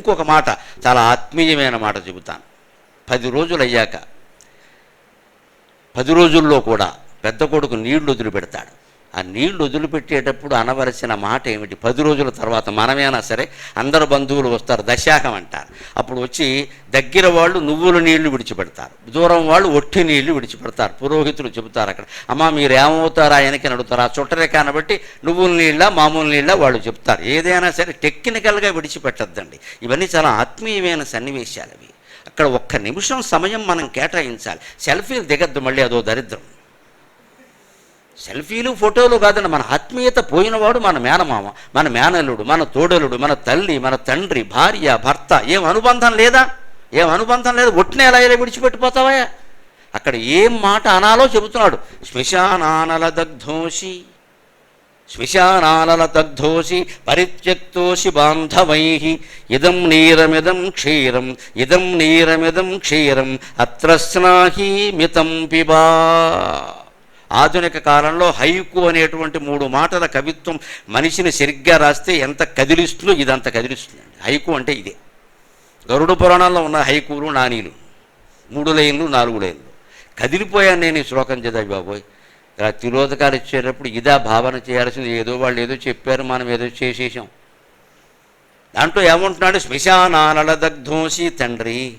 ఇంకొక మాట చాలా ఆత్మీయమైన మాట చెబుతాను. పది రోజులు అయ్యాక పది రోజుల్లో కూడా పెద్ద కొడుకు నీళ్ళు వదిలిపెడతాడు. ఆ నీళ్ళు వదిలిపెట్టేటప్పుడు అనవలసిన మాట ఏమిటి? పది రోజుల తర్వాత మనమేనా సరే అందరు బంధువులు వస్తారు దశాకం అంటారు. అప్పుడు వచ్చి దగ్గర వాళ్ళు నువ్వుల నీళ్ళు విడిచిపెడతారు. దూరం వాళ్ళు ఒట్టి నీళ్ళు విడిచిపెడతారు. పురోహితులు చెబుతారు అక్కడ అమ్మా మీరు ఏమవుతారా? ఆయనకి అని అడుగుతారు ఆ చుట్టరేఖాన్ని బట్టి నువ్వుల నీళ్ళ మామూలు నీళ్ళ వాళ్ళు చెప్తారు ఏదైనా సరే టెక్నికల్గా విడిచిపెట్టద్దండి. ఇవన్నీ చాలా ఆత్మీయమైన సన్నివేశాలు అవి అక్కడ ఒక్క నిమిషం సమయం మనం కేటాయించాలి. సెల్ఫీలు దిగద్దు మళ్ళీ అదో దరిద్రం. సెల్ఫీలు ఫోటోలు కాదండి. మన ఆత్మీయత పోయినవాడు మన మేనమామ మన మేనల్లుడు మన తోడలుడు మన తల్లి మన తండ్రి భార్య భర్త. ఏం అనుబంధం లేదా? ఏం అనుబంధం లేదు? ఒట్టిన ఎలా ఇలా విడిచిపెట్టిపోతావా? అక్కడ ఏం మాట అనాలో చెబుతున్నాడు. శ్మశానానల దగ్ధోషి శ్మశానానల దగ్ధోషి పరిత్యక్తోషి బాంధవై. ఇదం నీరమిదం క్షీరం ఇదం నీరమిదం క్షీరం అత్ర స్నాహి మితం పిబా. ఆధునిక కాలంలో హైకు అనేటువంటి మూడు మాటల కవిత్వం మనిషిని సరిగ్గా రాస్తే ఎంత కదిలిస్తుందో ఇదంత కదిలిస్తుందండి. హైకు అంటే ఇదే. గరుడ పురాణాల్లో ఉన్న హైకులు నానీలు. మూడు లైన్లు నాలుగు లైన్లు. కదిలిపోయాను నేను ఈ శ్లోకం చదివి బాబోయ్. ఇలా తిరోధకాలు ఇచ్చేటప్పుడు ఇదా భావన చేయాల్సింది. ఏదో వాళ్ళు ఏదో చెప్పారు మనం ఏదో చేసేసాం. దాంట్లో ఏమంటున్నాడు? శ్మశానాల దగ్ధోసి తండ్రి.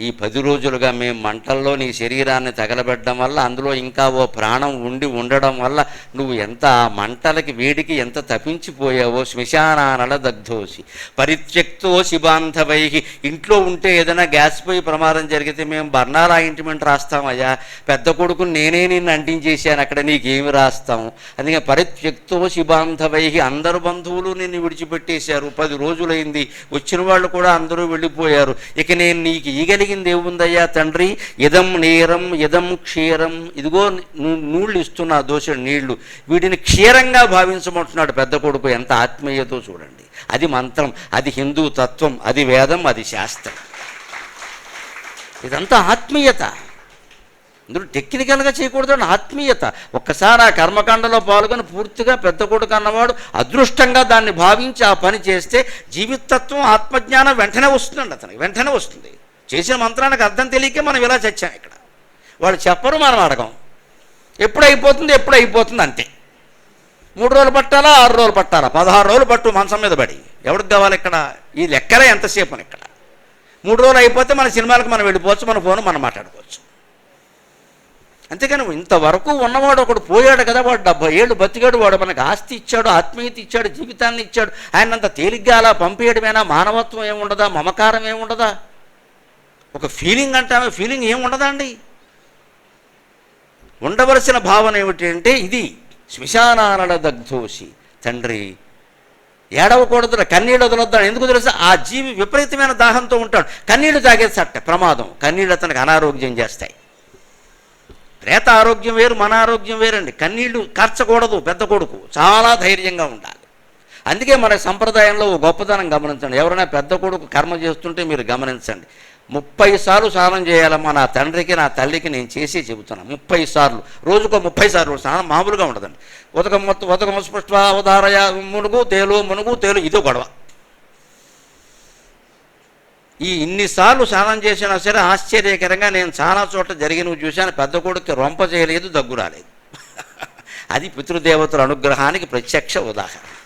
ఈ పది రోజులుగా మేము మంటల్లో నీ శరీరాన్ని తగలబెట్టడం వల్ల అందులో ఇంకా ఓ ప్రాణం ఉండి ఉండడం వల్ల నువ్వు ఎంత ఆ మంటలకి వేడికి ఎంత తప్పించిపోయావో శ్మశానానల దగ్ధోసి. పరిత్యక్తో శిబాంధవై. ఇంట్లో ఉంటే ఏదైనా గ్యాస్ పోయి ప్రమాదం జరిగితే మేము బర్నార్ ఆయింట్మెంట్ రాస్తామయ్యా పెద్ద కొడుకు నేనే నిన్ను అంటించేశాను అక్కడ నీకేమి రాస్తాము అందుకే పరిత్యక్తో శిబాంధవై అందరు బంధువులు నిన్ను విడిచిపెట్టేశారు. పది రోజులైంది. వచ్చిన వాళ్ళు కూడా అందరూ వెళ్ళిపోయారు. ఇక నేను నీకు కలిగింది ఏముందయ్యా తండ్రి? ఇదం నేరం ఇదం క్షీరం. ఇదిగో నూళ్ళు ఇస్తున్నా దోష నీళ్ళు. వీటిని క్షీరంగా భావించమంటున్నాడు పెద్ద కొడుకు. ఎంత ఆత్మీయతో చూడండి. అది మంత్రం అది హిందూ తత్వం అది వేదం అది శాస్త్రం. ఇదంతా ఆత్మీయత. ఇందులో టెక్నికల్గా చేయకూడదు అని ఆత్మీయత. ఒక్కసారి ఆ కర్మకాండలో పాల్గొని పూర్తిగా పెద్ద కొడుకు అన్నవాడు అదృష్టంగా దాన్ని భావించి ఆ పని చేస్తే జీవితత్వం ఆత్మజ్ఞానం వెంటనే వస్తుందండి అతనికి వెంటనే వస్తుంది. చేసిన మంత్రానికి అర్థం తెలియకే మనం ఇలా చచ్చాం ఇక్కడ. వాళ్ళు చెప్పరు మనం అడగం. ఎప్పుడు అయిపోతుంది ఎప్పుడు అయిపోతుంది అంతే. మూడు రోజులు పట్టాలా ఆరు రోజులు పట్టాలా? పదహారు రోజులు పట్టు మంచం మీద పడి. ఎవరికి కావాలి ఇక్కడ? ఈ లెక్కలే ఎంతసేపు ఇక్కడ. మూడు రోజులు అయిపోతే మన సినిమాలకు మనం వెళ్ళిపోవచ్చు మన ఫోన్ మనం మాట్లాడుకోవచ్చు. అంతేకాని ఇంతవరకు ఉన్నవాడు ఒకడు పోయాడు కదా వాడు డెబ్బై ఏళ్ళు బతికాడు వాడు మనకు ఆస్తి ఇచ్చాడు ఆత్మీయత ఇచ్చాడు జీవితాన్ని ఇచ్చాడు. ఆయన అంత తేలిగ్గా అలా పంపేయడమేనా? మానవత్వం ఏముండదా? మమకారం ఏముండదా? ఒక ఫీలింగ్ అంటామే ఫీలింగ్ ఏం ఉండదండి. ఉండవలసిన భావన ఏమిటి అంటే ఇది. శ్మశానాల దగ్ధోషి తండ్రి ఏడవకూడదు కన్నీళ్ళు వదలొద్దాడు ఎందుకు తెలుసా? ఆ జీవి విపరీతమైన దాహంతో ఉంటాడు. కన్నీళ్ళు తాగేసట ప్రమాదం. కన్నీళ్ళు అతనికి అనారోగ్యం చేస్తాయి. ప్రేత ఆరోగ్యం వేరు మన ఆరోగ్యం వేరండి. కన్నీళ్ళు కార్చకూడదు పెద్ద కొడుకు. చాలా ధైర్యంగా ఉండాలి. అందుకే మన సంప్రదాయంలో ఓ గొప్పతనం గమనించండి. ఎవరైనా పెద్ద కొడుకు కర్మ చేస్తుంటే మీరు గమనించండి. ముప్పై సార్లు స్నానం చేయాలమ్మా నా తండ్రికి నా తల్లికి నేను చేసి చెబుతున్నాను ముప్పై సార్లు. రోజుకో ముప్పై సార్లు స్నానం మామూలుగా ఉండదండి. ఉదక మొత్తం ఉదక స్పృష్ట అవధారయ మునుగు తేలు మునుగు తేలు ఇదో గొడవ. ఈ ఇన్నిసార్లు స్నానం చేసినా సరే ఆశ్చర్యకరంగా నేను చాలా చోట్ల జరిగినవి చూశాను పెద్ద కొడుకు రొంప చేయలేదు దగ్గు రాలేదు. అది పితృదేవతల అనుగ్రహానికి ప్రత్యక్ష ఉదాహరణ.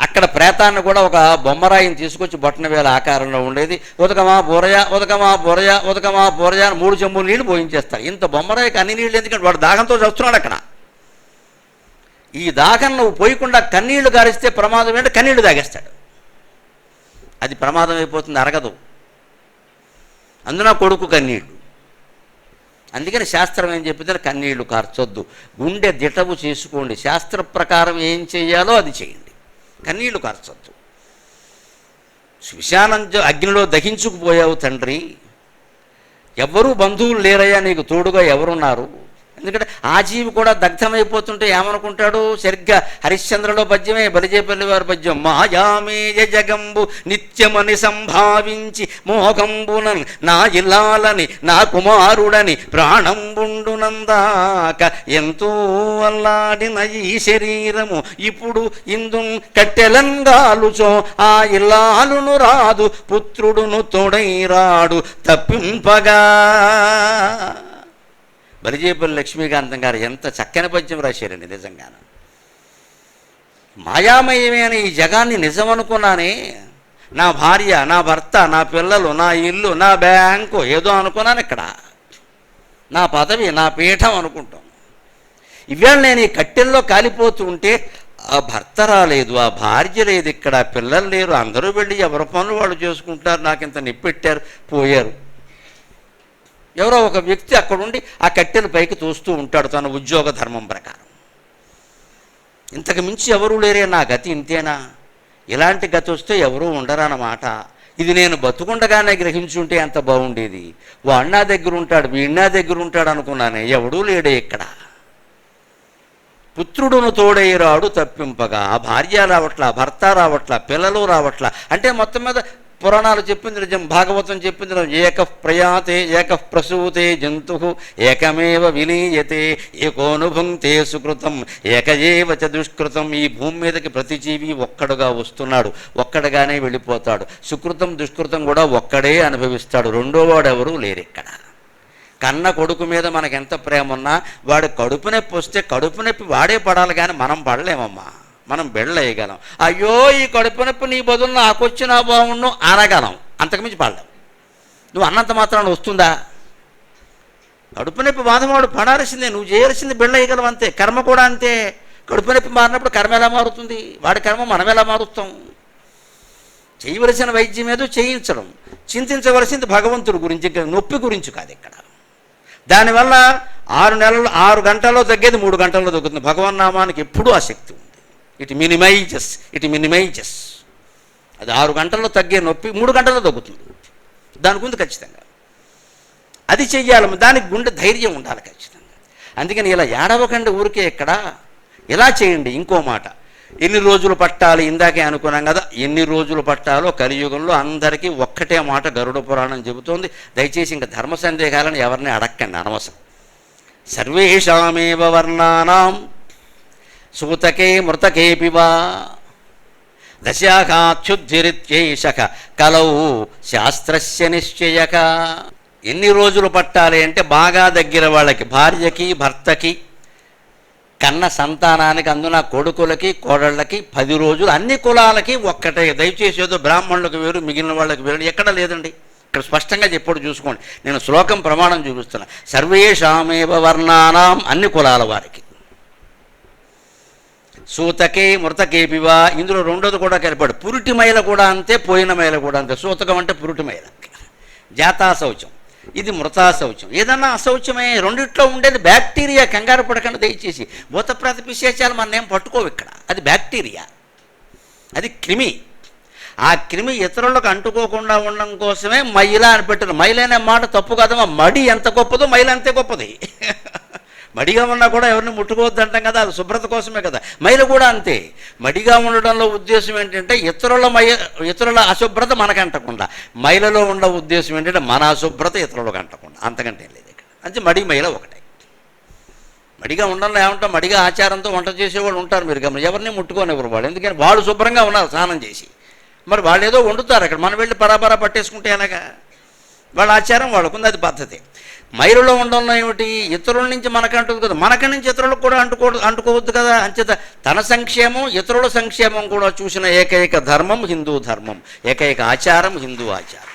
అక్కడ ప్రేతాన్ని కూడా ఒక బొమ్మరాయిని తీసుకొచ్చి బొట్టన వేల ఆకారంలో ఉండేది. ఉదకమా బోరయ ఉదకమా బోరయ ఉదకమా బోరయ అని మూడు చెంబు నీళ్ళు పోయించేస్తారు. ఇంత బొమ్మరాయికి అన్ని నీళ్ళు ఎందుకంటే వాడు దాహంతో చస్తున్నాడు అక్కడ. ఈ దాహం నువ్వు పోయకుండా కన్నీళ్ళు గారిస్తే ప్రమాదం ఏంటంటే కన్నీళ్ళు తాగేస్తాడు. అది ప్రమాదం అయిపోతుంది అరగదు. అందున కొడుకు కన్నీళ్ళు. అందుకని శాస్త్రం ఏం చెప్పిందంటే కన్నీళ్ళు కార్చొద్దు. గుండె దిటవు చేసుకోండి. శాస్త్ర ప్రకారం ఏం చేయాలో అది చేయండి కన్నీళ్ళు కార్చొద్దు. శ్మశానం అగ్నిలో దహించుకుపోయావు తండ్రి. ఎవ్వరూ బంధువులు లేరయ్యా నీకు తోడుగా ఎవరున్నారు? ఎందుకంటే ఆ జీవి కూడా దగ్ధమైపోతుంటే ఏమనుకుంటాడు? సరిగ్గా హరిశ్చంద్రలో పద్యమే బలిజేపల్లి వారి పద్యం. మాయామేయ జగంబు నిత్యమని సంభావించి మోగంబునన్ నా ఇల్లాలని నా కుమారుడని ప్రాణంబుండునందాక ఎంతో అల్లాడిన ఈ శరీరము. ఇప్పుడు ఇందు కట్టెలంగాలుచో ఆ ఇల్లాలును రాదు పుత్రుడును తొడైరాడు తప్పింపగా. బలిజేపల్లి లక్ష్మీకాంతం గారు ఎంత చక్కని పద్యం రాశారండి నిజంగాను. మాయామయమైన ఈ జగాన్ని నిజం అనుకున్నానే నా భార్య నా భర్త నా పిల్లలు నా ఇల్లు నా బ్యాంకు ఏదో అనుకున్నాను ఇక్కడ. నా పదవి నా పీఠం అనుకుంటాం. ఇవాళ నేను ఈ కట్టెల్లో కాలిపోతూ ఉంటే ఆ భర్త రాలేదు ఆ భార్య లేదు ఇక్కడ పిల్లలు లేరు అందరూ వెళ్ళి ఎవరి పనులు వాళ్ళు చేసుకుంటారు నాకు ఇంత నిప్పెట్టారు పోయారు. ఎవరో ఒక వ్యక్తి అక్కడుండి ఆ కట్టెను పైకి తోస్తూ ఉంటాడు తన ఉద్యోగ ధర్మం ప్రకారం. ఇంతకు మించి ఎవరూ లేరే నా గతి ఇంతేనా? ఇలాంటి గతి వస్తే ఎవరూ ఉండరన్నమాట. ఇది నేను బతుకుండగానే గ్రహించుంటే ఎంత బాగుండేది? వాడు నా దగ్గర ఉంటాడు వీడు నా దగ్గర ఉంటాడు అనుకున్నానే ఎవడూ లేడే ఇక్కడ. పుత్రుడును తోడైరాడు తప్పింపగా ఆ భార్య రావట్లా భర్త రావట్లా పిల్లలు రావట్లా అంటే మొత్తం మీద పురాణాలు చెప్పింది నిజం భాగవతం చెప్పింది నిజం. ఏక ప్రయాతే ఏక ప్రసూతే జంతు ఏకమేవ విలీయతే ఏకోనుభుంక్తే సుకృతం ఏకయేవ చ దుష్కృతం. ఈ భూమి మీదకి ప్రతి జీవి ఒక్కడుగా వస్తున్నాడు ఒక్కడగానే వెళ్ళిపోతాడు. సుకృతం దుష్కృతం కూడా ఒక్కడే అనుభవిస్తాడు. రెండో వాడెవరూ లేరు ఇక్కడ. కన్న కొడుకు మీద మనకు ఎంత ప్రేమ ఉన్నా వాడు కడుపు నొప్పి వస్తే కడుపు నొప్పి వాడే పడాలి కానీ మనం పడలేమమ్మా. మనం బెళ్ళేయగలం అయ్యో ఈ కడుపు నొప్పి నీ బదులు నాకు వచ్చినా బాగుండు అనగలం అంతకుమించి పడలేం. నువ్వు అన్నంత మాత్రాన్ని వస్తుందా? కడుపు నొప్పి బాధమాడు పడాల్సిందే నువ్వు చేయాల్సింది బెళ్ళేయగలం అంతే. కర్మ కూడా అంతే. కడుపు నొప్పి మారినప్పుడు కర్మ ఎలా మారుతుంది? వాడి కర్మ మనం ఎలా మారుస్తాం? చేయవలసిన వైద్యం ఏదో చేయించడం. చింతించవలసింది భగవంతుడి గురించి నొప్పి గురించి కాదు ఇక్కడ. దానివల్ల ఆరు నెలలు ఆరు గంటల్లో తగ్గేది మూడు గంటల్లో తగ్గుతుంది. భగవన్ నామానికి ఎప్పుడూ ఆసక్తి ఉంది. It minimises it minimises. అది ఆరు గంటల్లో తగ్గే నొప్పి మూడు గంటల్లో తగ్గుతుంది. దానికి ఉంది ఖచ్చితంగా. అది చెయ్యాలి దానికి గుండె ధైర్యం ఉండాలి ఖచ్చితంగా. అందుకని ఇలా ఏడవకండి ఊరికే ఇక్కడ. ఇలా చేయండి ఇంకో మాట. ఎన్ని రోజులు పట్టాలి ఇందాకే అనుకున్నాం కదా ఎన్ని రోజులు పట్టాలో కలియుగంలో అందరికీ ఒక్కటే మాట గరుడ పురాణం చెబుతోంది. దయచేసి ఇంకా ధర్మ సందేహాలను ఎవరిని అడక్కండి అనవసరం. సర్వేషామేవ వర్ణానాం సూతకే మృతకేపి వా దశాఖాచ్యుద్ధిరిత్యేషక కలౌ శాస్త్రస్య నిశ్చయక ఎన్ని రోజులు పట్టాలి అంటే బాగా దగ్గర వాళ్ళకి భార్యకి భర్తకి కన్న సంతానానికి అందున కొడుకులకి కోడళ్ళకి పది రోజులు అన్ని కులాలకి ఒక్కటే. దయచేసి ఏదో బ్రాహ్మణులకు వేరు మిగిలిన వాళ్ళకి వేరు ఎక్కడ లేదండి. ఇక్కడ స్పష్టంగా చెప్పాడు చూసుకోండి. నేను శ్లోకం ప్రమాణం చూపిస్తున్నా. సర్వేషామేవ వర్ణానాం అన్ని కులాల వారికి. సూతకే మృతకేపివా ఇందులో రెండోది కూడా కలిపాడు. పురుటి మైల కూడా అంతే పోయిన మైల కూడా అంతే. సూతకం అంటే పురుటి మైల. జాతా శౌచం. ఇది మృతాశౌచం ఏదన్నా అశౌచమే రెండిట్లో ఉండేది బ్యాక్టీరియా. కంగారు పడకుండా దయచేసి. భూత ప్రాత విశేషాలు మన ఏం పట్టుకోవు ఇక్కడ. అది బ్యాక్టీరియా. అది క్రిమి. ఆ క్రిమి ఇతరులకు అంటుకోకుండా ఉండడం కోసమే మైల అని పెట్టారు. మైల అనే మాట తప్పు కదమ్మా. మడి ఎంత గొప్పదో మైల అంతే గొప్పది. మడిగా ఉన్నా కూడా ఎవరిని ముట్టుకోవద్దు అంటాం కదా అది శుభ్రత కోసమే కదా. మైల కూడా అంతే. మడిగా ఉండడంలో ఉద్దేశం ఏంటంటే ఇతరుల మయ ఇతరుల అశుభ్రత మనకంటకుండా మైలలో ఉన్న ఉద్దేశం ఏంటంటే మన అశుభ్రత ఇతరులకు అంటకుండా. అంతకంటే లేదు ఇక్కడ. అంటే మడి మైల ఒకటే. మడిగా ఉండడంలో ఏమంటాం? మడిగా ఆచారంతో వంట చేసేవాళ్ళు ఉంటారు మీరు గమని ఎవరిని ముట్టుకోనివ్వరు వాళ్ళు. ఎందుకంటే వాళ్ళు శుభ్రంగా ఉన్నారు స్నానం చేసి. మరి వాళ్ళు ఏదో వండుతారు అక్కడ. మనం వెళ్ళి పరాపరా పట్టేసుకుంటే ఎలాగా? వాళ్ళ ఆచారం వాళ్ళకుంది అది పద్ధతి. మైరులో ఉండడంలో ఏమిటి? ఇతరుల నుంచి మనకంటుంది కదా. మనకి నుంచి ఇతరులకు కూడా అంటుకోవద్దు అంటుకోవద్దు కదా. అంచేత తన సంక్షేమం ఇతరుల సంక్షేమం కూడా చూసిన ఏకైక ధర్మం హిందూ ధర్మం. ఏకైక ఆచారం హిందూ ఆచారం.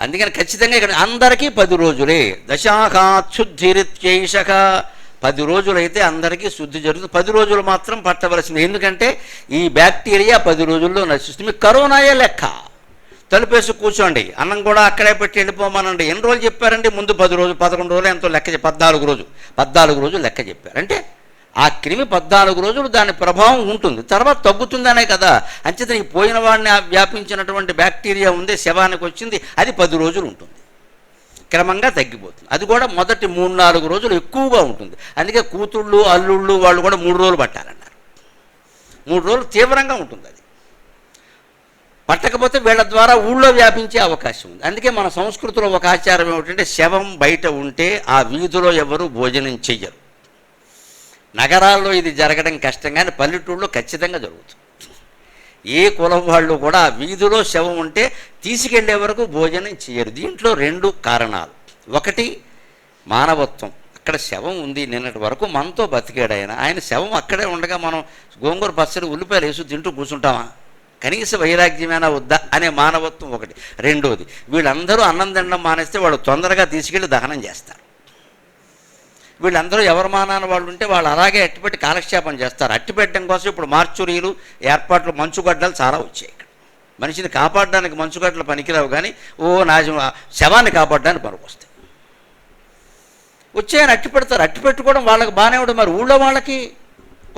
అందుకని ఖచ్చితంగా ఇక్కడ అందరికీ పది రోజులే. దశాఖాచ్యుద్ధిరిత్యైషక పది రోజులైతే అందరికీ శుద్ధి జరుగుతుంది. పది రోజులు మాత్రం పట్టవలసింది. ఎందుకంటే ఈ బ్యాక్టీరియా పది రోజుల్లో నశిస్తుంది. మీకు కరోనాయే లెక్క. తలుపేసి కూర్చోండి. అన్నం కూడా అక్కడే పెట్టి వెళ్ళిపోమనండి ఎన్ని రోజులు చెప్పారండి? ముందు పది రోజులు పదకొండు రోజులు ఎంతో లెక్క పద్నాలుగు రోజు పద్నాలుగు రోజులు లెక్క చెప్పారు. అంటే ఆ క్రిమి పద్నాలుగు రోజులు దాని ప్రభావం ఉంటుంది. తర్వాత తగ్గుతుందనే కదా. అంచేత ఈ పోయిన వాడిని వ్యాపించినటువంటి బ్యాక్టీరియా ఉంది శవానికి వచ్చింది అది పది రోజులు ఉంటుంది. క్రమంగా తగ్గిపోతుంది. అది కూడా మొదటి మూడు నాలుగు రోజులు ఎక్కువగా ఉంటుంది. అందుకే కూతుళ్ళు అల్లుళ్ళు వాళ్ళు కూడా మూడు రోజులు పట్టాలన్నారు. మూడు రోజులు తీవ్రంగా ఉంటుంది అది. పట్టకపోతే వీళ్ళ ద్వారా ఊళ్ళో వ్యాపించే అవకాశం ఉంది. అందుకే మన సంస్కృతిలో ఒక ఆచారం ఏమిటంటే శవం బయట ఉంటే ఆ వీధిలో ఎవరు భోజనం చెయ్యరు. నగరాల్లో ఇది జరగడం కష్టం కానీ పల్లెటూళ్ళలో ఖచ్చితంగా జరుగుతుంది. ఏ కులం వాళ్ళు కూడా ఆ వీధిలో శవం ఉంటే తీసుకెళ్ళే వరకు భోజనం చేయరు దీంట్లో రెండు కారణాలు. ఒకటి మానవత్వం. అక్కడ శవం ఉంది నిన్నటి వరకు మనతో బతికాడు ఆయన. ఆయన శవం అక్కడే ఉండగా మనం గోంగూర పచ్చడి ఉల్లిపాయలు వేసి తింటూ కూర్చుంటామా? కనీస వైరాగ్యమైనా వద్దా అనే మానవత్వం ఒకటి. రెండోది వీళ్ళందరూ అన్నం తినడం మానేస్తే వాళ్ళు తొందరగా తీసుకెళ్ళి దహనం చేస్తారు. వీళ్ళందరూ ఎవరు మానాన వాళ్ళు ఉంటే వాళ్ళు అలాగే అట్టిపెట్టి కాలక్షేపం చేస్తారు. అట్టిపెట్టడం కోసం ఇప్పుడు మార్చురీలు ఏర్పాట్లు మంచుగడ్డలు చాలా వచ్చాయి ఇక్కడ. మనిషిని కాపాడడానికి మంచుగడ్డలు పనికిరావు కానీ ఓ నాజం శవాన్ని కాపాడడానికి పనికొస్తాయి వచ్చాయని అట్టి పెడతారు అట్టి పెట్టుకోవడం వాళ్ళకి బాగానే ఉండదు మరి ఊళ్ళో వాళ్ళకి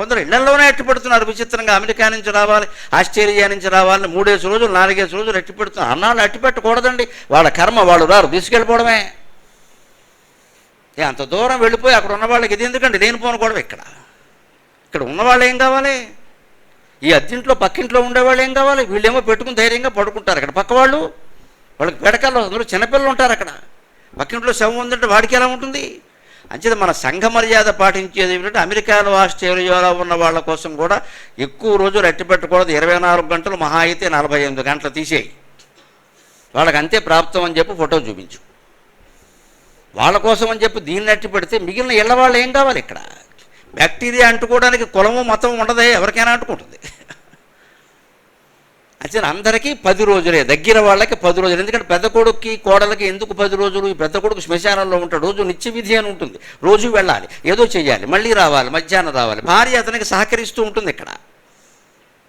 కొందరు ఇళ్ళలోనే అట్టి పెడుతున్నారు విచిత్రంగా అమెరికా నుంచి రావాలి ఆస్ట్రేలియా నుంచి రావాలి మూడేసి రోజులు నాలుగేసి రోజులు అట్టి పెడుతున్నారు అన్నాళ్ళు అట్టి పెట్టకూడదండి వాళ్ళ కర్మ వాళ్ళు రారు తీసుకెళ్ళిపోవడమే ఏ అంత దూరం వెళ్ళిపోయి అక్కడ ఉన్న వాళ్ళకి ఇది ఎందుకండి? లేని పోనుకోవడం ఇక్కడ. ఇక్కడ ఉన్నవాళ్ళు ఏం కావాలి? ఈ అద్దింట్లో పక్కింట్లో ఉండేవాళ్ళు ఏం కావాలి? వీళ్ళేమో పెట్టుకుని ధైర్యంగా పడుకుంటారు అక్కడ. పక్క వాళ్ళు వాళ్ళకి పెడకాలు అందరూ చిన్నపిల్లలు ఉంటారు అక్కడ. పక్కింట్లో శవం ఉందంటే వాడికి ఎలా ఉంటుంది? అంచేత మన సంఘ మర్యాద పాటించేది ఏమిటంటే అమెరికాలో ఆస్ట్రేలియాలో ఉన్న వాళ్ళ కోసం కూడా ఎక్కువ రోజులు అట్టి పెట్టకూడదు ఇరవై నాలుగు గంటలు మహా అయితే నలభై ఎనిమిది గంటలు తీసేయి. వాళ్ళకి అంతే ప్రాప్తం అని చెప్పి ఫోటో చూపించు. వాళ్ళ కోసం అని చెప్పి దీన్ని అట్టి పెడితే మిగిలిన ఇళ్ళ వాళ్ళు ఏం కావాలి ఇక్కడ? బ్యాక్టీరియా అంటుకోవడానికి కులము మతం ఉండదే ఎవరికైనా అంటుకుంటుంది. అంటే అందరికీ పది రోజులే దగ్గర వాళ్ళకి పది రోజులు. ఎందుకంటే పెద్ద కొడుక్కి కోడలకి ఎందుకు పది రోజులు? ఈ పెద్ద కొడుకు శ్మశానంలో ఉంటాడు. రోజు నిత్య విధి అని ఉంటుంది. రోజు వెళ్ళాలి ఏదో చేయాలి మళ్ళీ రావాలి మధ్యాహ్నం రావాలి. భార్య అతనికి సహకరిస్తూ ఉంటుంది ఇక్కడ.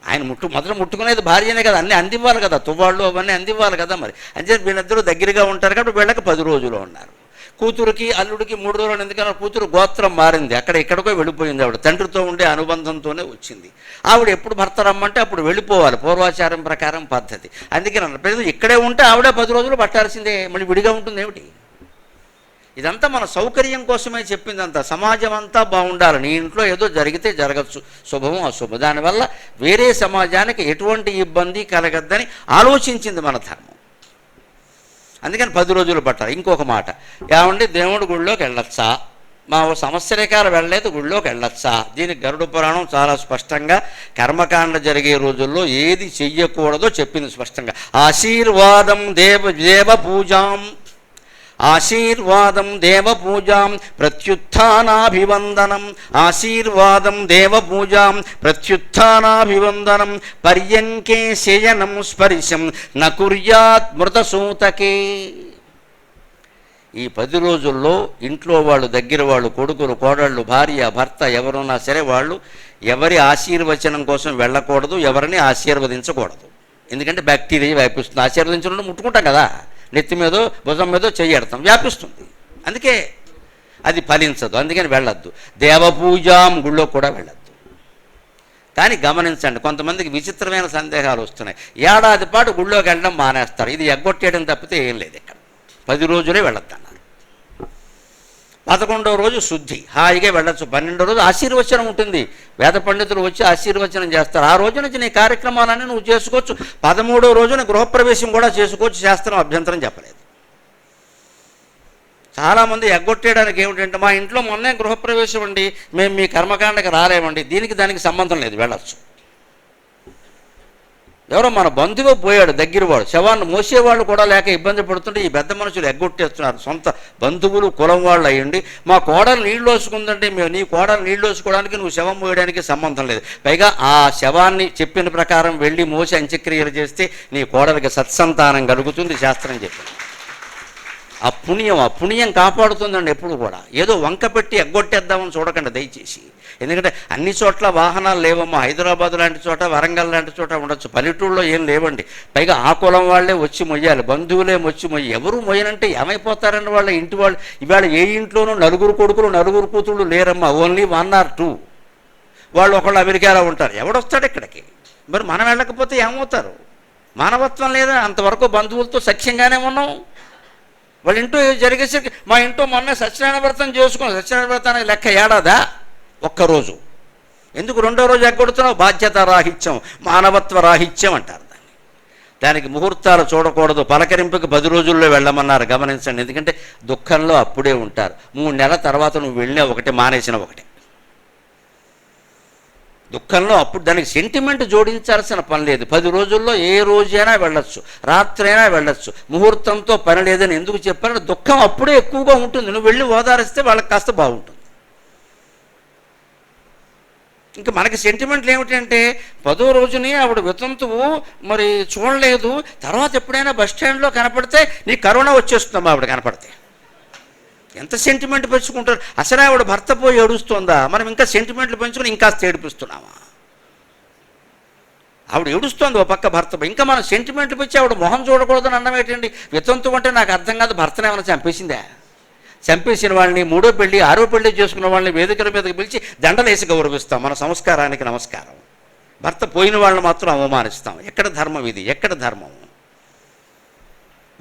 ఆయన ముట్టు మొదట ముట్టుకునేది భార్యనే కదా అన్నీ అందివ్వాలి కదా. తువ్వాళ్ళు అవన్నీ అందివ్వాలి కదా మరి. అంటే వీళ్ళిద్దరూ దగ్గరగా ఉంటారు కాబట్టి వీళ్ళకి పది రోజులు ఉన్నారు. కూతురికి అల్లుడికి మూడు రోజులు ఎందుకన్నా కూతురు గోత్రం మారింది. అక్కడ ఎక్కడికో వెళ్ళిపోయింది ఆవిడ. తండ్రితో ఉండే అనుబంధంతోనే వచ్చింది. ఆవిడ ఎప్పుడు భర్త రమ్మంటే అప్పుడు వెళ్ళిపోవాలి. పూర్వాచారం ప్రకారం పద్ధతి. అందుకే నన్ను ఇక్కడే ఉంటే ఆవిడే పది రోజులు పట్టాల్సిందే. మళ్ళీ విడిగా ఉంటుంది ఏమిటి? ఇదంతా మన సౌకర్యం కోసమే చెప్పిందంతా. సమాజం అంతా బాగుండాలి. నీ ఇంట్లో ఏదో జరిగితే జరగచ్చు. శుభము అశుభం. దానివల్ల వేరే సమాజానికి ఎటువంటి ఇబ్బంది కలగద్దని ఆలోచించింది మన ధర్మం. అందుకని పది రోజులు పట్టారు ఇంకొక మాట. ఏమండి? దేవుడి గుళ్ళోకి వెళ్ళొచ్చా? మా ఓ సంవత్సరకాలు వెళ్ళలేదు గుళ్ళోకి వెళ్ళొచ్చా? దీనికి గరుడ పురాణం చాలా స్పష్టంగా కర్మకాండ జరిగే రోజుల్లో ఏది చెయ్యకూడదో చెప్పింది స్పష్టంగా. ఆశీర్వాదం దేవ దేవ పూజాం. ఆశీర్వాదం దేవపూజాం ప్రత్యుత్నాభివందనం ఆశీర్వాదం దేవపూజాం ప్రత్యుత్నాభివందనం పర్యంకే శయనం స్పర్శం నకుర్యాత్ మృతసూతకే. ఈ పది రోజుల్లో ఇంట్లో వాళ్ళు దగ్గర వాళ్ళు కొడుకులు కోడళ్ళు భార్య భర్త ఎవరున్నా సరే వాళ్ళు ఎవరి ఆశీర్వచనం కోసం వెళ్ళకూడదు ఎవరిని ఆశీర్వదించకూడదు. ఎందుకంటే బ్యాక్టీరియా వ్యాపిస్తుంది. ఆశీర్వదించడం ముట్టుకుంటాం కదా. నెత్తి మీదో భుజం మీదో చేయడతాం వ్యాపిస్తుంది. అందుకే అది ఫలించదు. అందుకని వెళ్ళొద్దు. దేవపూజాం గుళ్ళో కూడా వెళ్ళొద్దు. కానీ గమనించండి కొంతమందికి విచిత్రమైన సందేహాలు వస్తున్నాయి. ఏడాది పాటు గుళ్ళోకి వెళ్ళడం మానేస్తారు. ఇది ఎగ్గొట్టేయడం తప్పితే ఏం లేదు ఇక్కడ. పది రోజులే వెళ్ళొద్దన్నారు. పదకొండవ రోజు శుద్ధి. హాయిగా వెళ్ళొచ్చు. పన్నెండో రోజు ఆశీర్వచనం ఉంటుంది. వేద పండితులు వచ్చి ఆశీర్వచనం చేస్తారు. ఆ రోజు నుంచి నీ కార్యక్రమాలన్నీ నువ్వు చేసుకోవచ్చు. పదమూడో రోజున గృహప్రవేశం కూడా చేసుకోవచ్చు. శాస్త్రం అభ్యంతరం చెప్పలేదు. చాలామంది ఎగ్గొట్టేయడానికి ఏమిటంటే మా ఇంట్లో మొన్నే గృహప్రవేశం అండి. మేము మీ కర్మకాండకి రాలేమండి. దీనికి దానికి సంబంధం లేదు. వెళ్ళొచ్చు. ఎవరో మన బంధువు పోయాడు దగ్గరవాడు. శవాన్ని మోసేవాళ్ళు కూడా లేక ఇబ్బంది పడుతుంటే ఈ పెద్ద మనుషులు ఎగ్గొట్టేస్తున్నారు. సొంత బంధువులు కులం వాళ్ళు అయ్యండి. మా కోడలు నీళ్ళు వసుకుందంటే మేము నీ కోడలు నీళ్ళు వసుకోవడానికి నువ్వు శవం మోయడానికి సంబంధం లేదు. పైగా ఆ శవాన్ని చెప్పిన ప్రకారం వెళ్ళి మోసి అంత్యక్రియలు చేస్తే నీ కోడలికి సత్సంతానం కలుగుతుంది. శాస్త్రం చెప్పింది ఆ పుణ్యం ఆ పుణ్యం కాపాడుతుందండి ఎప్పుడు కూడా. ఏదో వంక పెట్టి ఎగ్గొట్టేద్దామని చూడకండి దయచేసి. ఎందుకంటే అన్ని చోట్ల వాహనాలు లేవమ్మా. హైదరాబాద్ లాంటి చోట వరంగల్ లాంటి చోట ఉండొచ్చు. పల్లెటూళ్ళలో ఏం లేవండి. పైగా ఆ కులం వాళ్ళే వచ్చి మొయ్యాలి. బంధువులే వచ్చి మొయ్యి. ఎవరు మొయ్యనంటే ఏమైపోతారని వాళ్ళ ఇంటి వాళ్ళు? ఇవాళ ఏ ఇంట్లోనూ నలుగురు కొడుకులు నలుగురు కూతుళ్ళు లేరమ్మా. ఓన్లీ వన్ ఆర్ టూ వాళ్ళు ఒకళ్ళు అమెరికాలో ఉంటారు. ఎవడొస్తాడు ఇక్కడికి? మరి మనం వెళ్ళకపోతే ఏమవుతారు? మానవత్వం లేదా? అంతవరకు బంధువులతో సఖ్యంగానే ఉన్నాం. వాళ్ళ ఇంటూ జరిగేసి జరిగేసరికి మా ఇంటో మొన్న సత్యనారాయణ వ్రతం చేసుకున్నాం. సత్యనారాయణ వ్రతానికి లెక్క ఏడాదా? ఒక్కరోజు. ఎందుకు రెండో రోజు ఎగ్గొడుతున్నావు? బాధ్యత రాహిత్యం మానవత్వ రాహిత్యం అంటారు దాన్ని. దానికి ముహూర్తాలు చూడకూడదు. పలకరింపుకి పది రోజుల్లో వెళ్ళమన్నారు. గమనించండి. ఎందుకంటే దుఃఖంలో అప్పుడే ఉంటారు. మూడు నెలల తర్వాత నువ్వు వెళ్ళినా ఒకటి మానేసిన ఒకటి. దుఃఖంలో అప్పుడు దానికి సెంటిమెంట్ జోడించాల్సిన పని లేదు. పది రోజుల్లో ఏ రోజైనా వెళ్ళొచ్చు. రాత్రైనా వెళ్ళొచ్చు. ముహూర్తంతో పని లేదని ఎందుకు చెప్పారంటే దుఃఖం అప్పుడే ఎక్కువగా ఉంటుంది. నువ్వు వెళ్ళి ఓదారిస్తే వాళ్ళకి కాస్త బాగుంటుంది. ఇంకా మనకి సెంటిమెంట్లు ఏమిటంటే పదో రోజుని ఆవిడ వితంతువు మరి చూడలేదు. తర్వాత ఎప్పుడైనా బస్ స్టాండ్లో కనపడితే నీ కరోనా వచ్చేస్తుందమ్మా ఆవిడ కనపడితే. ఎంత సెంటిమెంట్ పెంచుకుంటారు? అసలు ఆవిడ భర్త పోయి ఏడుస్తుందా? మనం ఇంకా సెంటిమెంట్లు పెంచుకుని ఇంకా ఏడిపిస్తున్నామా? ఆవిడ ఏడుస్తోంది ఓ పక్క భర్త ఇంకా మనం సెంటిమెంట్లు పెంచి ఆవిడ మొహం చూడకూడదని అన్నం ఏంటండి? వితంతు అంటే నాకు అర్థం కాదు భర్తను ఏమైనా చంపేసిందా? చంపేసిన వాళ్ళని మూడో పెళ్ళి ఆరో పెళ్ళి చేసుకున్న వాళ్ళని వేదికల మీదకి పిలిచి దండలేసి గౌరవిస్తాం. మన సంస్కారానికి నమస్కారం. భర్త పోయిన వాళ్ళని మాత్రం అవమానిస్తాం. ఎక్కడ ధర్మం ఇది? ఎక్కడ ధర్మం?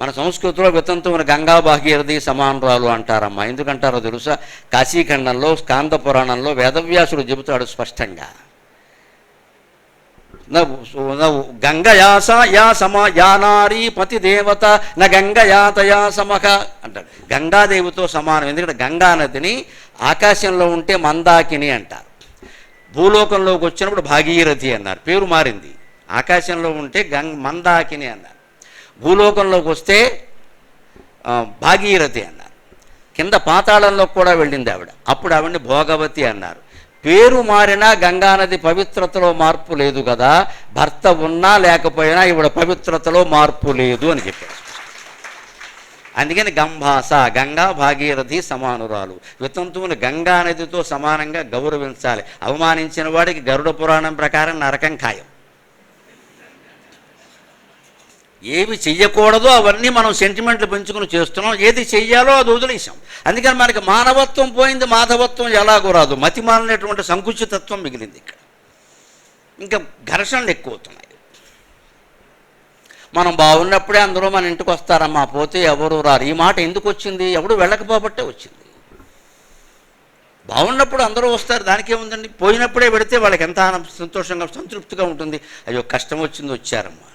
మన సంస్కృతిలో వితంతువుని గంగా భాగీరథి సమానరాలు అంటారమ్మా. ఎందుకంటారో తెలుసా? కాశీఖండంలో స్కాంద పురాణంలో వేదవ్యాసుడు చెబుతాడు స్పష్టంగా. గంగయాస యా సమ యా నారీ పతి దేవత న గంగయాతయా సమహ అంటాడు. గంగాదేవితో సమానం. ఎందుకంటే గంగా నదిని ఆకాశంలో ఉంటే మందాకిని అంటారు. భూలోకంలోకి వచ్చినప్పుడు భాగీరథి అన్నారు. పేరు మారింది. ఆకాశంలో ఉంటే గంగ మందాకిని అన్నారు. భూలోకంలోకి వస్తే భాగీరథి అన్నారు. కింద పాతాళంలో కూడా వెళ్ళింది ఆవిడ. అప్పుడు ఆవిడని భోగవతి అన్నారు. పేరు మారినా గంగానది పవిత్రతలో మార్పు లేదు కదా భర్త ఉన్నా లేకపోయినా ఈవిడ పవిత్రతలో మార్పు లేదు అని చెప్పారు. అందుకని గంభాస గంగా భాగీరథి సమానురాలు. వితంతువుని గంగా నదితో సమానంగా గౌరవించాలి. అవమానించిన వాడికి గరుడ పురాణం ప్రకారం నరకం ఖాయం. ఏవి చెయ్యకూడదో అవన్నీ మనం సెంటిమెంట్లు పెంచుకుని చేస్తున్నాం. ఏది చెయ్యాలో అది వదిలేసాం అందుకని మనకి మానవత్వం పోయింది మాధవత్వం ఎలాగో రాదు. మతి మాలినటువంటి సంకుచితత్వం మిగిలింది ఇక్కడ. ఇంకా ఘర్షణలు ఎక్కువ అవుతున్నాయి మనం బాగున్నప్పుడే అందరూ మన ఇంటికి వస్తారమ్మా పోతే ఎవరు రారు. ఈ మాట ఎందుకు వచ్చింది? ఎవడు వెళ్ళకపోబట్టే వచ్చింది. బాగున్నప్పుడు అందరూ వస్తారు దానికే ఉందండి. పోయినప్పుడే పెడితే వాళ్ళకి ఎంత సంతోషంగా సంతృప్తిగా ఉంటుంది. అయ్యో కష్టం వచ్చింది వచ్చారమ్మా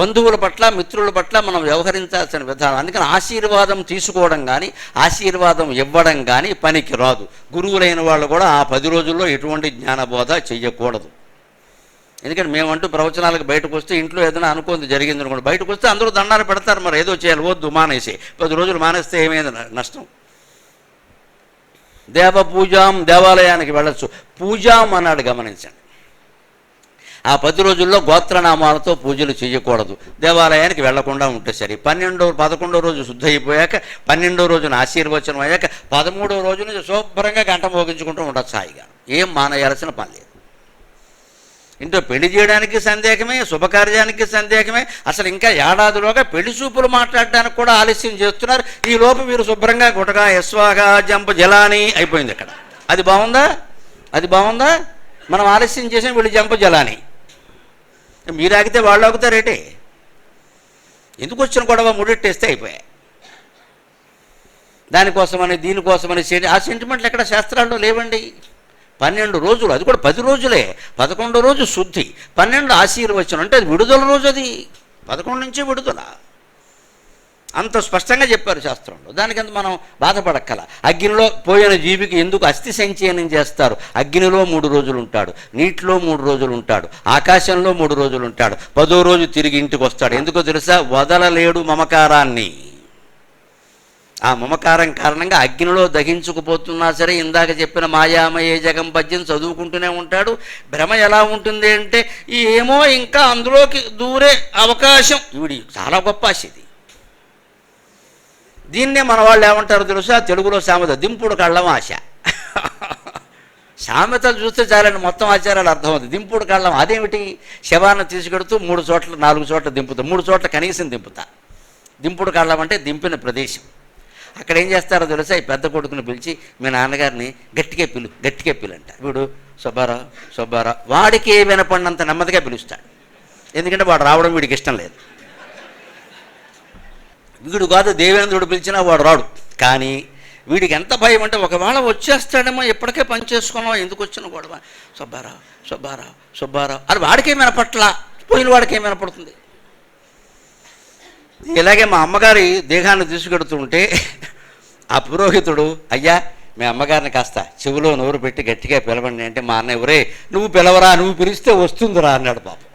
బంధువుల పట్ల మిత్రుల పట్ల మనం వ్యవహరించాల్సిన విధానం. అందుకని ఆశీర్వాదం తీసుకోవడం కానీ ఆశీర్వాదం ఇవ్వడం కానీ పనికి రాదు. గురువులైన వాళ్ళు కూడా ఆ పది రోజుల్లో ఎటువంటి జ్ఞానబోధ చేయకూడదు ఎందుకంటే మేమంటూ ప్రవచనాలకు బయటకు వస్తే ఇంట్లో ఏదైనా అనుకుంది జరిగింది అనుకోండి బయటకు వస్తే అందరూ దండాలు పెడతారు మరి ఏదో చేయాలి వద్దు మానేసి. పది రోజులు మానేస్తే ఏమైంది? నష్టం. దేవ పూజాం దేవాలయానికి వెళ్ళొచ్చు. పూజాం అన్నాడు గమనించండి. ఆ పది రోజుల్లో గోత్రనామాలతో పూజలు చేయకూడదు. దేవాలయానికి వెళ్ళకుండా ఉంటే సరే. పన్నెండో పదకొండో రోజు శుద్ధ అయిపోయాక పన్నెండో రోజున ఆశీర్వచనం అయ్యాక పదమూడో రోజున నుంచి శుభ్రంగా గంట మోగించుకుంటూ ఉండొచ్చు హాయిగా. ఏం మానేయాల్సిన పని లేదు. ఇంట్లో పెళ్ళి చేయడానికి సందేహమే శుభకార్యానికి సందేహమే. అసలు ఇంకా ఏడాదిలోగా పెళ్ళి చూపులు మాట్లాడడానికి కూడా ఆలస్యం చేస్తున్నారు. ఈ లోపు మీరు శుభ్రంగా గుటగా యస్వాగా జంప జలాని అయిపోయింది ఇక్కడ అది బాగుందా? అది బాగుందా? మనం ఆలస్యం చేసాం వీళ్ళు జంప జలాని. మీరు ఆగితే వాళ్ళు ఆగుతారేటే ఎందుకు వచ్చిన గొడవ ముడెట్టేస్తే అయిపోయాయి. దానికోసమని దీనికోసమని ఆ సెంటిమెంట్లు ఎక్కడ శాస్త్రాల్లో లేవండి. పన్నెండు రోజులు అది కూడా పది రోజులే. పదకొండో రోజు శుద్ధి. పన్నెండు ఆశీర్వచనం అంటే అది విడుదల రోజు అది. పదకొండు నుంచే విడుదల. అంత స్పష్టంగా చెప్పారు శాస్త్రంలో. దానికంత మనం బాధపడక్కల. అగ్నిలో పోయిన జీవికి ఎందుకు అస్థి సంచయనం చేస్తారు? అగ్నిలో మూడు రోజులు ఉంటాడు నీటిలో మూడు రోజులు ఉంటాడు ఆకాశంలో మూడు రోజులు ఉంటాడు పదో రోజు తిరిగి ఇంటికి వస్తాడు. ఎందుకో తెలుసా? వదలలేడు మమకారాన్ని. ఆ మమకారం కారణంగా అగ్నిలో దహించుకుపోతున్నా సరే ఇందాక చెప్పిన మాయామయే జగం పద్యం చదువుకుంటూనే ఉంటాడు. భ్రమ ఎలా ఉంటుంది అంటే ఏమో ఇంకా అందులోకి దూరే అవకాశం. ఇవిడి చాలా గొప్ప ఆశ ఇది. దీన్నే మన వాళ్ళు ఏమంటారు తెలుసా? తెలుగులో సామెత దింపుడు కళ్ళం ఆశ. సామెతలు చూస్తే చాలండి మొత్తం ఆచారాలు అర్థమవుతుంది దింపుడు కళ్ళం అదేమిటి? శవాన్ని తీసుకెడుతూ మూడు చోట్ల నాలుగు చోట్ల దింపుతా. మూడు చోట్ల కనీసం దింపుతా. దింపుడు కళ్ళం అంటే దింపిన ప్రదేశం. అక్కడ ఏం చేస్తారో తెలుసా? ఈ పెద్ద కొడుకుని పిలిచి మీ నాన్నగారిని గట్టిగా పిలు గట్టిగా పిలంట. వీడు సుబ్బారావు సుబ్బారావు వాడికి వినపడినంత నెమ్మదిగా పిలుస్తాడు. ఎందుకంటే వాడు రావడం వీడికి ఇష్టం లేదు. వీడు కాదు దేవేంద్రుడు పిలిచినా వాడు రాడు. కానీ వీడికి ఎంత భయం అంటే ఒకవేళ వచ్చేస్తాడేమో ఎప్పటికే పని చేసుకున్నావు ఎందుకు వచ్చిన గొడవ సుబ్బారావు సుబ్బారావు సుబ్బారావు. అది వాడికే వినపట్ల? పోయిన వాడికేం వినపడుతుంది. ఇలాగే మా అమ్మగారి దేహాన్ని తీసుకెడుతుంటే ఆ పురోహితుడు అయ్యా మీ అమ్మగారిని కాస్త చెవిలో నోరు పెట్టి గట్టిగా పిలవండి. అంటే మా అన్నయ్య ఒరే నువ్వు పిలవరా? నువ్వు పిలిస్తే వస్తుందిరా అన్నాడు పాపం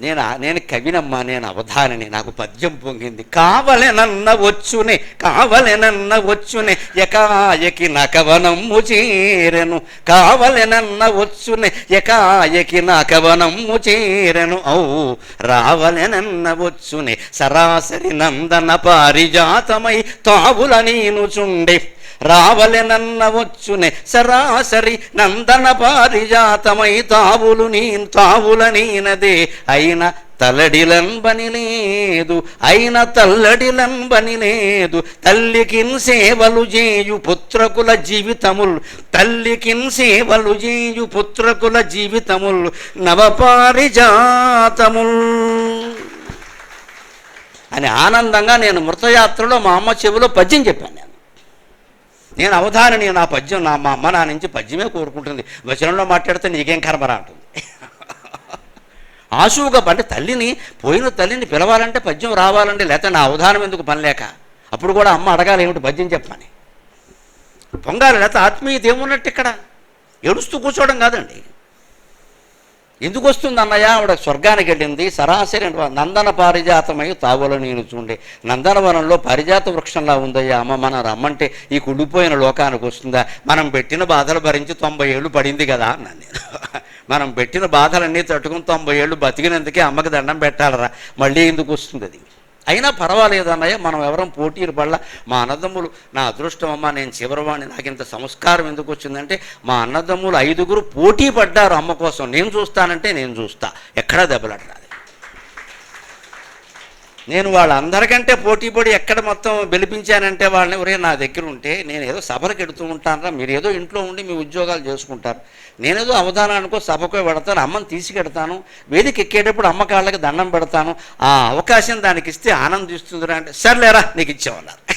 నేను నేను కవినమ్మా నేను అవధానని నాకు పద్యం పొంగింది. కావలెనన్న వచ్చునే కావలెనన్న వచ్చునే ఎకాయకి నకవనమ్ము చేరెను. కావలెనన్న వచ్చునే ఎకాయకి నకవనమ్ము చేరెను. ఔ రావలెనన్న వచ్చునే సరాసరి నందన పారిజాతమై తావుల నేను చుండే రావలెనన్న వచ్చునే సరాసరి నందన పారిజాతమై తావులు నీ తావుల నీనదే. అయిన తల్లడిలంబని లేదు అయిన తల్లడిలంబని లేదు. తల్లికిన్ సేవలు చేయు పుత్రకుల జీవితముల్ తల్లికిన్ సేవలు చేయు పుత్రకుల జీవితముల్ నవపారిజాతముల్. అని ఆనందంగా నేను మృతయాత్రలో మా అమ్మ చెవిలో పద్యం చెప్పాను నేను. నేను అవధానని నా పద్యం నా మా అమ్మ నా నుంచి పద్యమే కోరుకుంటుంది. వచనంలో మాట్లాడితే నీకేం కర్మరా అంటుంది. ఆశువుగా అంటే తల్లిని పోయిన తల్లిని పిలవాలంటే పద్యం రావాలంటే లేకపోతే నా అవధానం ఎందుకు పనిలేక? అప్పుడు కూడా అమ్మ అడగాలి ఏమిటి పద్యం చెప్పని పొంగాలి లేకపోతే ఆత్మీయత ఏమున్నట్టు ఇక్కడ. ఏడుస్తూ కూర్చోవడం కాదండి. ఎందుకు వస్తుంది అన్నయ్య? ఆవిడ స్వర్గానికి వెళ్ళింది. సరాసరి నందన పారిజాతమై తావుల నేను చూండే. నందనవనంలో పారిజాత వృక్షంలా ఉందయ్యా. అమ్మ మనం రమ్మంటే ఈ కుడిపోయిన లోకానికి వస్తుందా? మనం పెట్టిన బాధలు భరించి తొంభై ఏళ్ళు పడింది కదా అన్నాను నేను. మనం పెట్టిన బాధలన్నీ తట్టుకుని తొంభై ఏళ్ళు బతికినందుకే అమ్మకి దండం పెట్టాలరా. మళ్ళీ ఎందుకు వస్తుంది అది? అయినా పర్వాలేదు అన్నయ్య మనం ఎవరం పోటీలు పడలా. మా అన్నదమ్ములు నా అదృష్టం అమ్మ నేను చివరివాణ్ణి నాకు ఇంత సంస్కారం ఎందుకు వచ్చిందంటే మా అన్నదమ్ములు ఐదుగురు పోటీ పడ్డారు అమ్మ కోసం. నేను చూస్తానంటే నేను చూస్తా. ఎక్కడా దెబ్బలాడరాదు. నేను వాళ్ళందరికంటే పోటీ పడి ఎక్కడ మొత్తం బెలిపించానంటే వాళ్ళని ఒరే నా దగ్గర ఉంటే నేను ఏదో సభలకు ఎడుతూ ఉంటానరా మీరు ఏదో ఇంట్లో ఉండి మీ ఉద్యోగాలు చేసుకుంటారు. నేనేదో అవధానానికో సభకో పెడతాను అమ్మని తీసుకెడతాను వేదిక ఎక్కేటప్పుడు అమ్మ కాళ్ళకి దండం పెడతాను. ఆ అవకాశం దానికి ఇస్తే ఆనందిస్తుందిరా అంటే సర్లేరా నీకు ఇచ్చామన్నారు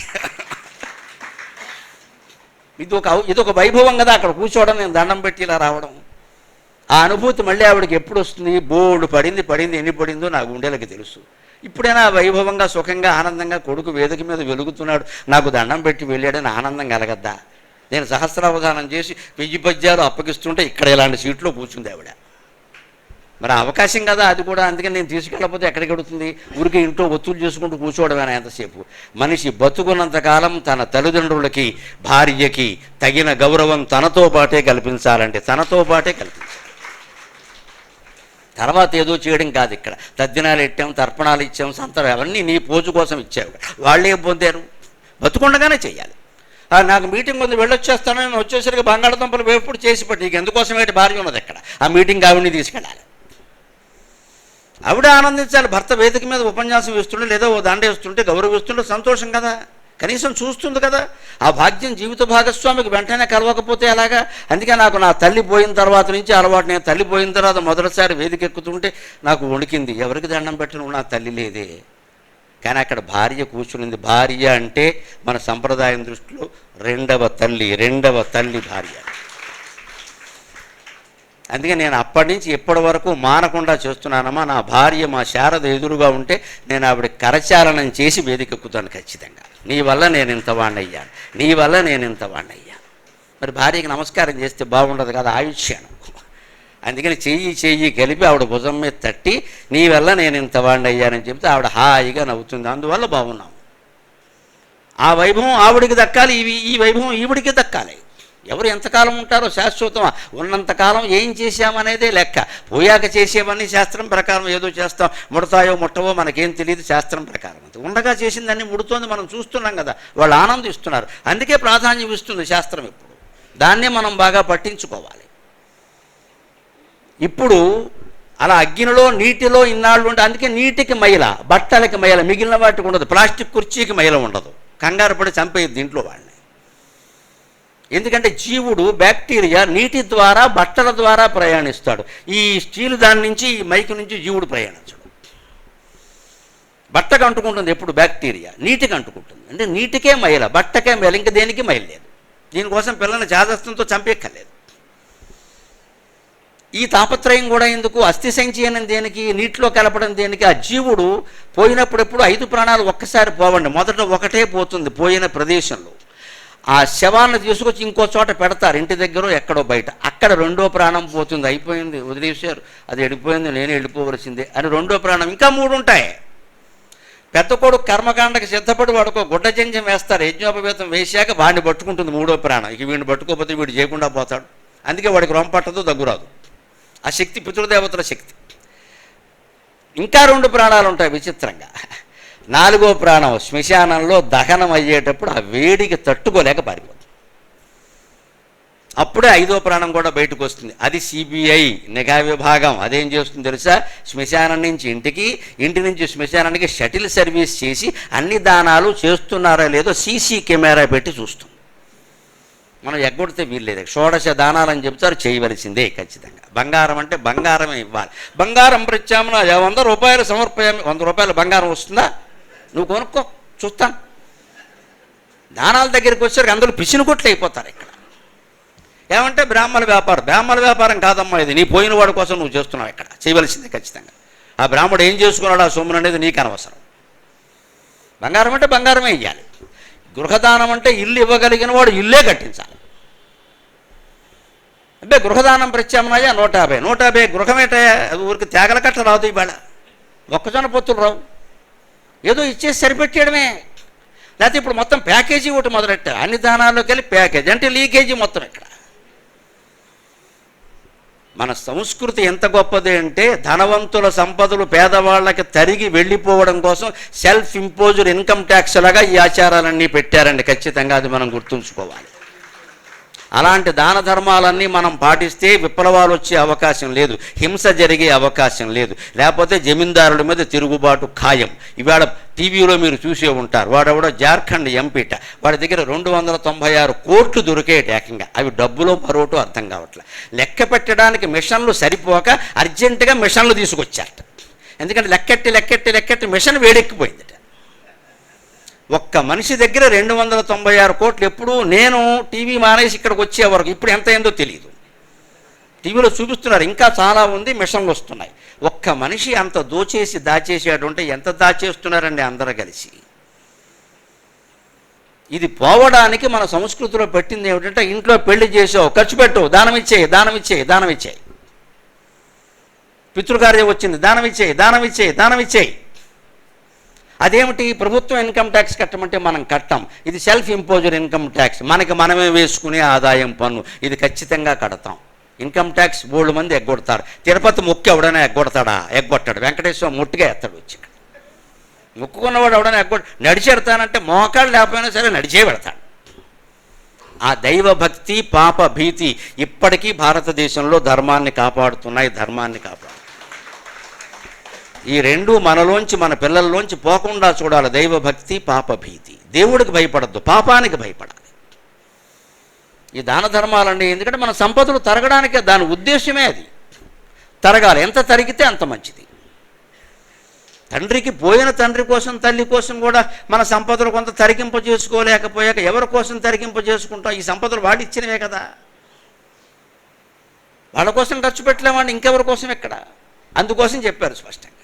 ఇది ఒక ఇది ఒక వైభవం కదా అక్కడ కూర్చోవడం నేను దండం పెట్టి ఇలా రావడం. ఆ అనుభూతి మళ్ళీ ఆవిడకి ఎప్పుడు వస్తుంది? బోర్డు పడింది పడింది ఎన్ని పడిందో నాకు ఉండేలకి తెలుసు. ఇప్పుడైనా వైభవంగా సుఖంగా ఆనందంగా కొడుకు వేదిక మీద వెలుగుతున్నాడు. నాకు దండం పెట్టి వెళ్ళాడని ఆనందం కలగద్దా? నేను సహస్రావధానం చేసి వెయ్యి పద్యాలు అప్పగిస్తుంటే ఇక్కడ ఇలాంటి సీట్లో కూర్చుంది ఆవిడ. మరి అవకాశం కదా అది కూడా. అందుకని నేను తీసుకెళ్ళకపోతే ఎక్కడికి అడుగుతుంది ఊరికి ఇంట్లో ఒత్తులు చేసుకుంటూ కూర్చోవడమేనా ఎంతసేపు. మనిషి బతుకున్నంతకాలం తన తల్లిదండ్రులకి భార్యకి తగిన గౌరవం తనతో పాటే కల్పించాలంటే తనతో పాటే కల్పించాలి. తర్వాత ఏదో చేయడం కాదు ఇక్కడ. తద్దినాలు ఇచ్చాం తర్పణాలు ఇచ్చాం సంతరం అవన్నీ నీ పోజు కోసం ఇచ్చావు. వాళ్ళే పొందారు? బతుకుండగానే చేయాలి ఆ, నాకు మీటింగ్ ఉంది వెళ్ళొచ్చేస్తాను నేను వచ్చేసరికి బంగాళదుంపలు వేపుడు చేసి పెట్టి. నీకు ఎందుకోసం ఏంటి భార్య ఉన్నది ఇక్కడ ఆ మీటింగ్ ఆవిడని తీసుకెళ్ళాలి. ఆవిడ ఆనందించాలి. భర్త వేదిక మీద ఉపన్యాసం ఇస్తుంటే లేదా ఓ దండ ఇస్తుంటే గౌరవిస్తుంటే సంతోషం కదా. కనీసం చూస్తుంది కదా. ఆ భాగ్యం జీవిత భాగస్వామికి వెంటనే కలవకపోతే ఎలాగా? అందుకే నాకు నా తల్లి పోయిన తర్వాత నుంచి అలవాటు నేను తల్లి పోయిన తర్వాత మొదటిసారి వేదిక ఎక్కుతుంటే నాకు వణికింది. ఎవరికి దండం పెట్టను? నా తల్లి లేదే. కానీ అక్కడ భార్య కూర్చునింది. భార్య అంటే మన సంప్రదాయం దృష్టిలో రెండవ తల్లి రెండవ తల్లి భార్య. అందుకే నేను అప్పటి నుంచి ఇప్పటి వరకు మానకుండా చేస్తున్నానమ్మా. నా భార్య మా శారద ఎదురుగా ఉంటే నేను ఆవిడ కరచాలనం చేసి వేదికెక్కుతాను ఖచ్చితంగా. నీ వల్ల నేను ఇంత వాణ్ణయ్యాను. నీ వల్ల నేను ఇంత వాణ్ణయ్యాను. మరి భార్యకి నమస్కారం చేస్తే బాగుండదు కదా ఆయుష్యాను. అందుకని చెయ్యి చెయ్యి కలిపి ఆవిడ భుజం మీద తట్టి నీ వల్ల నేను ఇంత వాడిని అయ్యానని చెప్తే ఆవిడ హాయిగా నవ్వుతుంది. అందువల్ల బాగున్నాం. ఆ వైభవం ఆవిడికి దక్కాలి ఇవి ఈ వైభవం ఈవిడికి దక్కాలి. ఎవరు ఎంతకాలం ఉంటారో శాశ్వతమా ఉన్నంతకాలం ఏం చేశామనేదే లెక్క. పోయాక చేసేవన్నీ శాస్త్రం ప్రకారం ఏదో చేస్తాం. ముడతాయో ముట్టవో మనకేం తెలియదు శాస్త్రం ప్రకారం అంతే. ఉండగా చేసిందన్నీ ముడుతోంది మనం చూస్తున్నాం కదా. వాళ్ళు ఆనందిస్తున్నారు. అందుకే ప్రాధాన్యం ఇస్తుంది శాస్త్రం ఇప్పుడు దాన్నే మనం బాగా పట్టించుకోవాలి. ఇప్పుడు అలా అగ్నిలో నీటిలో ఇన్నాళ్ళు ఉంటే అందుకే నీటికి మైల బట్టలకి మైల మిగిలిన వాటికి ఉండదు. ప్లాస్టిక్ కుర్చీకి మైల ఉండదు. కంగారు పడి చంపేది దీంట్లో వాళ్ళు ఎందుకంటే జీవుడు బ్యాక్టీరియా నీటి ద్వారా బట్టల ద్వారా ప్రయాణిస్తాడు. ఈ స్టీల్ దాని నుంచి ఈ మైక్ నుంచి జీవుడు ప్రయాణించడు. బట్టకు అంటుకుంటుంది ఎప్పుడు? బ్యాక్టీరియా. నీటికి అంటుకుంటుంది. అంటే నీటికే మైల బట్టకే మైల ఇంక దేనికి మైల లేదు. దీనికోసం పిల్లల్ని జాగ్రత్తతో చంపేక్కర్లేదు. ఈ తాపత్రయం కూడా ఎందుకు? అస్థి సంచయనం దేనికి నీటిలో కలపడం దేనికి? ఆ జీవుడు పోయినప్పుడెప్పుడు ఐదు ప్రాణాలు ఒక్కసారి పోవండి. మొదట ఒకటే పోతుంది పోయిన ప్రదేశంలో. ఆ శవాన్ని తీసుకొచ్చి ఇంకో చోట పెడతారు. ఇంటి దగ్గర ఎక్కడో బయట. అక్కడ రెండో ప్రాణం పోతుంది. అయిపోయింది. వదిలేశారు. అది వెళ్ళిపోయింది. నేను వెళ్ళిపోవలసిందే అని రెండో ప్రాణం. ఇంకా మూడు ఉంటాయి. పెద్ద కొడుకు కర్మకాండకి సిద్ధపడి వాడుకో గుడ్డ జంజం వేస్తారు. యజ్ఞోపవేతం వేశాక వాడిని పట్టుకుంటుంది మూడో ప్రాణం. ఇక వీడిని పట్టుకోకపోతే వీడు చేయకుండా పోతాడు. అందుకే వాడికి రొంపట్టదు పట్టదు దగ్గురాదు ఆ శక్తి పితృదేవతల శక్తి. ఇంకా రెండు ప్రాణాలు ఉంటాయి విచిత్రంగా. నాలుగో ప్రాణం శ్మశానంలో దహనం అయ్యేటప్పుడు ఆ వేడికి తట్టుకోలేక పారిపోతుంది. అప్పుడే ఐదో ప్రాణం కూడా బయటకు వస్తుంది. అది సిబిఐ నిఘా విభాగం. అదేం చేస్తుంది తెలుసా? శ్మశానం నుంచి ఇంటికి ఇంటి నుంచి శ్మశానానికి షటిల్ సర్వీస్ చేసి అన్ని దానాలు చేస్తున్నారా లేదో సీసీ కెమెరా పెట్టి చూస్తుంది మనం ఎగ్గొడితే వీల్లేదు షోడశ దానాలని చెప్తారు చేయవలసిందే ఖచ్చితంగా. బంగారం అంటే బంగారమే ఇవ్వాలి. బంగారం ప్రత్యామ్నాయ. వంద రూపాయలు సమర్పయామి. వంద రూపాయలు బంగారం వస్తుందా? నువ్వు కొనుక్కో చూస్తాను దానాల దగ్గరికి వచ్చేసరికి అందరూ పిసిన కొట్లు అయిపోతారు ఇక్కడ. ఏమంటే బ్రాహ్మణ వ్యాపారం? బ్రాహ్మణ వ్యాపారం కాదమ్మా ఇది. నీ పోయిన వాడి కోసం నువ్వు చేస్తున్నావు ఇక్కడ. చేయవలసింది ఖచ్చితంగా. ఆ బ్రాహ్మడు ఏం చేసుకున్నాడు? ఆ సొమ్మును అనేది నీకు అనవసరం. బంగారం అంటే బంగారమే ఇవ్వాలి గృహదానం అంటే ఇల్లు ఇవ్వగలిగిన వాడు ఇల్లే కట్టించాలి. అంటే గృహదానం ప్రత్యామ్నాయ నూట యాభై. నూట యాభై గృహమేట? ఊరికి తేగల కట్ట రాదు ఇవాళ. మొక్కజొన్న పొత్తులు రావు. ఏదో ఇచ్చేసి సరిపెట్టేయడమే. లేకపోతే ఇప్పుడు మొత్తం ప్యాకేజీ ఒకటి మొదలెట్ట. అన్ని దానాల్లోకి వెళ్ళి ప్యాకేజీ. అంటే లీకేజీ మొత్తం ఇక్కడ. మన సంస్కృతి ఎంత గొప్పది అంటే ధనవంతుల సంపదలు పేదవాళ్ళకి తరిగి వెళ్ళిపోవడం కోసం సెల్ఫ్ ఇంపోజ్డ్ ఇన్కమ్ ట్యాక్స్ లాగా ఈ ఆచారాలన్నీ పెట్టారండి. ఖచ్చితంగా అది మనం గుర్తుంచుకోవాలి. అలాంటి దాన ధర్మాలన్నీ మనం పాటిస్తే విప్లవాలు వచ్చే అవకాశం లేదు హింస జరిగే అవకాశం లేదు. లేకపోతే జమీందారుల మీద తిరుగుబాటు ఖాయం. ఇవాళ టీవీలో మీరు చూసే ఉంటారు. వాడెవడో జార్ఖండ్ ఎంపీట వాడి దగ్గర రెండు వందల తొంభై ఆరు కోట్లు దొరికేట ఏకంగా. అవి డబ్బులో మరోటో అర్థం కావట్లే. లెక్క పెట్టడానికి మిషన్లు సరిపోక అర్జెంటుగా మిషన్లు తీసుకొచ్చారట. ఎందుకంటే లెక్కెట్టి లెక్కెట్టి లెక్కెట్టి మిషన్ వేడెక్కిపోయిందట. ఒక్క మనిషి దగ్గర రెండు వందల తొంభై ఆరు కోట్లు ఎప్పుడు నేను టీవీ మానేసి ఇక్కడికి వచ్చే వరకు ఇప్పుడు ఎంత అయిందో తెలియదు టీవీలో చూపిస్తున్నారు ఇంకా చాలా ఉంది మిషన్లు వస్తున్నాయి. ఒక్క మనిషి అంత దోచేసి దాచేసేటంటే ఎంత దాచేస్తున్నారండి అందరూ కలిసి? ఇది పోవడానికి మన సంస్కృతిలో పెట్టింది ఏమిటంటే ఇంట్లో పెళ్ళి చేసావు ఖర్చు పెట్టు దానం ఇచ్చేయి దానం ఇచ్చేయి దానం ఇచ్చేయి. పితృకార్యం వచ్చింది దానం ఇచ్చేయి దానం ఇచ్చేయి దానం ఇచ్చేయి. అదేమిటి? ప్రభుత్వం ఇన్కమ్ ట్యాక్స్ కట్టమంటే మనం కట్టాం. ఇది సెల్ఫ్ ఇంపోజర్ ఇన్కమ్ ట్యాక్స్. మనకి మనమే వేసుకునే ఆదాయం పన్ను. ఇది ఖచ్చితంగా కడతాం. ఇన్కమ్ ట్యాక్స్ బోల్డ్ మంది ఎగ్గొడతారు. తిరుపతి మొక్కు ఎవడైనా ఎగ్గొడతాడా? ఎగ్గొట్టాడు. వెంకటేశ్వర ముట్టుగా ఎత్తాడు వచ్చి ఇక్కడ. మొక్కుకున్నవాడు ఎవడైనా ఎగ్గొ నడిచెడతానంటే మోకాళ్ళు లేకపోయినా సరే నడిచే పెడతాడు. ఆ దైవ భక్తి పాప భీతి ఇప్పటికీ భారతదేశంలో ధర్మాన్ని కాపాడుతున్నాయి ధర్మాన్ని కాపాడు ఈ రెండు మనలోంచి మన పిల్లల్లోంచి పోకుండా చూడాలి. దైవభక్తి పాపభీతి. దేవుడికి భయపడద్దు పాపానికి భయపడాలి. ఈ దాన ధర్మాలండి ఎందుకంటే మన సంపదలు తరగడానికే దాని ఉద్దేశమే అది. తరగాలి ఎంత తరిగితే అంత మంచిది. తండ్రికి పోయిన తండ్రి కోసం తల్లి కోసం కూడా మన సంపదలు కొంత తరిగింప చేసుకోలేకపోయాక ఎవరి కోసం తరిగింప చేసుకుంటాం? ఈ సంపదలు వాడిచ్చినవే కదా. వాళ్ళ కోసం ఖర్చు పెట్టలేమండి ఇంకెవరి కోసం ఎక్కడ? అందుకోసం చెప్పారు స్పష్టంగా.